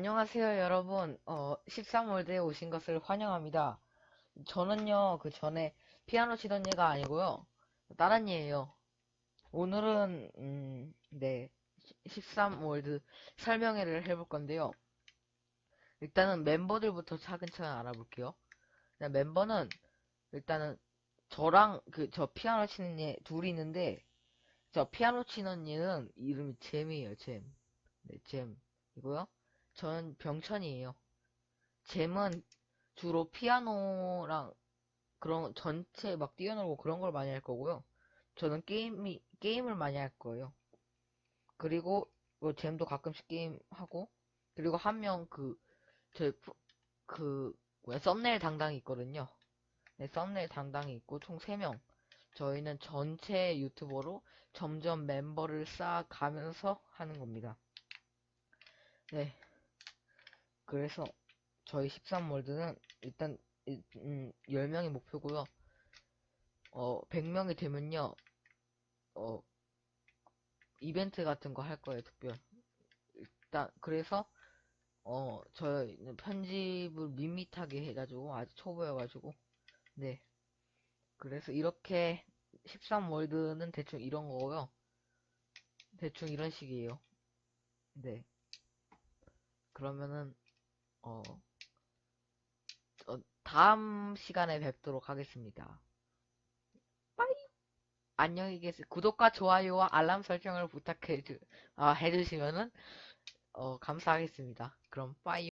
안녕하세요, 여러분. 어, 13월드에 오신 것을 환영합니다. 저는요, 그 전에 피아노 치던 얘가 아니고요. 다른 얘예요. 오늘은, 음, 네, 13월드 설명회를 해볼 건데요. 일단은 멤버들부터 차근차근 알아볼게요. 멤버는, 일단은, 저랑 그, 저 피아노 치는 얘 둘이 있는데, 저 피아노 치는 얘는 이름이 잼이에요, 잼. 네, 잼 이고요. 저는 병천이에요. 잼은 주로 피아노랑 그런 전체 막 뛰어놀고 그런 걸 많이 할 거고요. 저는 게임이 게임을 많이 할 거예요. 그리고 뭐 잼도 가끔씩 게임 하고 그리고 한 명 그저그 뭐야 썸네일 담당이 있거든요. 네, 썸네일 담당이 있고 총 3명. 저희는 전체 유튜버로 점점 멤버를 쌓아가면서 하는 겁니다. 네. 그래서 저희 13월드는 일단 일- 음, 10명이 목표고요. 어, 100명이 되면요. 어, 이벤트 같은 거 할 거예요, 특별. 일단 그래서 어, 저희는 편집을 밋밋하게 해가지고 아직 초보여가지고 네. 그래서 이렇게 13월드는 대충 이런 거고요. 대충 이런 식이에요. 네. 그러면은 어, 어, 다음 시간에 뵙도록 하겠습니다. 빠이! 안녕히 계세요. 구독과 좋아요와 알람 설정을 부탁해 주, 아, 해주시면은, 어, 감사하겠습니다. 그럼 빠이.